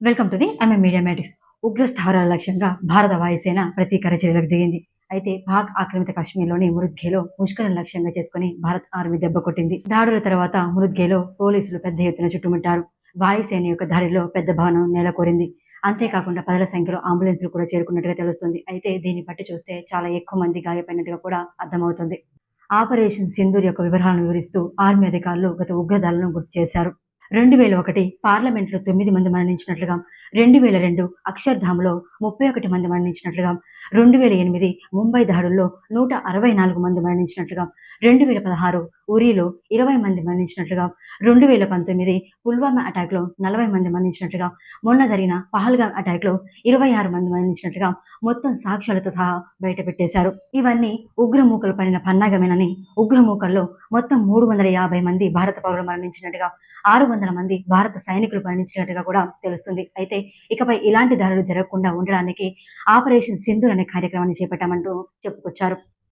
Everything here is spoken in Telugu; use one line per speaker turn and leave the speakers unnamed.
Welcome to the MM media మ్యాటిక్స్ ఉగ్ర స్థావరాల లక్ష్యంగా భారత వాయుసేన ప్రతీకార చర్యలకు దిగింది. అయితే పాక్ ఆక్రమిత కాశ్మీర్లోని మురుద్గేలో ముష్కరం లక్ష్యంగా చేసుకుని భారత్ ఆర్మీ దెబ్బ కొట్టింది. దాడుల తర్వాత మురుద్గేలో పోలీసులు పెద్ద ఎత్తున చుట్టుముట్టారు. వాయుసేన యొక్క దాడిలో పెద్ద భవనం నెలకొరింది. అంతేకాకుండా పదల సంఖ్యలో అంబులెన్స్లు కూడా చేరుకున్నట్టుగా తెలుస్తుంది. అయితే దీన్ని బట్టి చూస్తే చాలా ఎక్కువ మంది గాయపడినట్టుగా కూడా అర్థమవుతుంది. ఆపరేషన్ సింధూర్ యొక్క వివరాలను వివరిస్తూ ఆర్మీ అధికారులు గత ఉగ్రదాలను గుర్తు చేశారు. రెండు వేల ఒకటి పార్లమెంట్లో తొమ్మిది మంది మరణించినట్లుగా రెండు వేల రెండు అక్షర్ధామ్లో ముప్పై ఒకటి మంది మరణించినట్లుగా రెండు వేల ఎనిమిది ముంబై దాడుల్లో నూట అరవై నాలుగు మంది మరణించినట్లుగా రెండు వేల పదహారు ఉరీలో ఇరవై మంది మరణించినట్లుగా రెండు వేల పంతొమ్మిది పుల్వామా అటాక్లో నలభై మంది మరణించినట్లుగా మొన్న జరిగిన పహల్గామ్ అటాక్లో ఇరవై ఆరు మంది మరణించినట్లుగా మొత్తం సాక్ష్యాలతో సహా బయటపెట్టేశారు. ఇవన్నీ ఉగ్రమూకలు పడిన పన్నాగమేనని ఉగ్రమూకల్లో మొత్తం మూడు వందల యాభై మంది భారత పౌరులు మరణించినట్టుగా ఆరు వందల మంది భారత సైనికులు మరణించినట్టుగా కూడా తెలుస్తుంది. అయితే ఇకపై ఇలాంటి దాడులు జరగకుండా ఉండడానికి ఆపరేషన్ సింధు అనే కార్యక్రమాన్ని చేపట్టామంటూ చెప్పుకొచ్చారు.